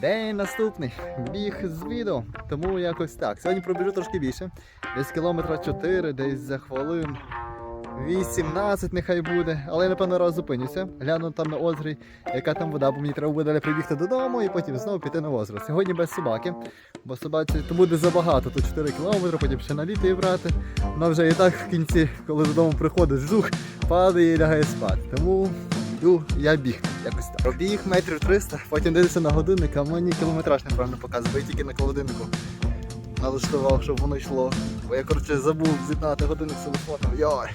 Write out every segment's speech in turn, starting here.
День наступний. Біг з відео. Тому якось так. Сьогодні пробіжу трошки більше. Десь кілометра 4, десь за хвилин 18 нехай буде. Але я напевно раз зупинюся. Гляну там на озері, яка там вода, бо мені треба буде далі прибігти додому і потім знову піти на озеро. Сьогодні без собаки, бо собаці то буде забагато. Тут 4 кілометри, потім ще на літо її брати. Вона вже і так в кінці, коли додому приходить, жух, падає і лягає спати. Тому йду я біг. Якось так. Пробіг метрів 300, потім дивлюся на годинник, а мені кілометраж неправильно показує, тільки на холодильнику налаштував, щоб воно йшло. Бо я коротше забув з'єднати годинник з телефоном. Йой.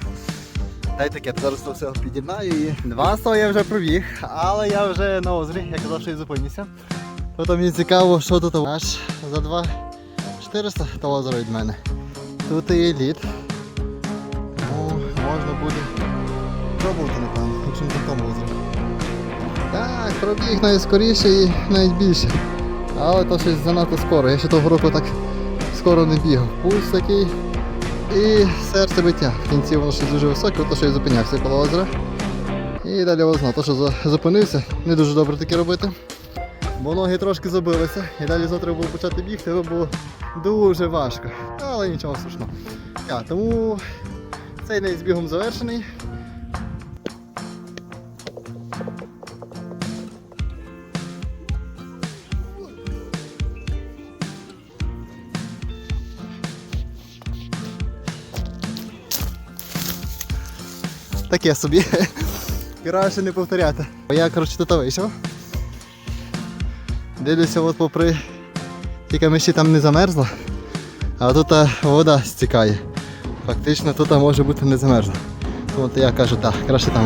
Та й таке, зараз то все під'єднаю і. Два сто я вже пробіг, але я вже на озері, я казав, що і зупинюся. То там мені цікаво, що тут аж за 2 400 то озеро від мене. Тут і лід. Тому можна буде пробувати, напевно, не на тому. Так, пробіг найскоріше і навіть більше. Але то щось занадто скоро. Я ще того року так скоро не бігав. Пульс такий і серце биття. В кінці воно щось дуже високе, то що я зупинявся коло озера. І далі озна. То, що зупинився, не дуже добре таке робити. Бо ноги трошки забилися, і далі знову треба було почати бігти, це було дуже важко. Але нічого страшного. Так, тому цей день з бігом завершений. Таке собі. Краще не повторяти. Я, коротше, тут вийшов. Дивлюся, от попри ті каміші там не замерзло, а тут вода стікає. Фактично тут може бути не замерзла. Тому я кажу, так, краще там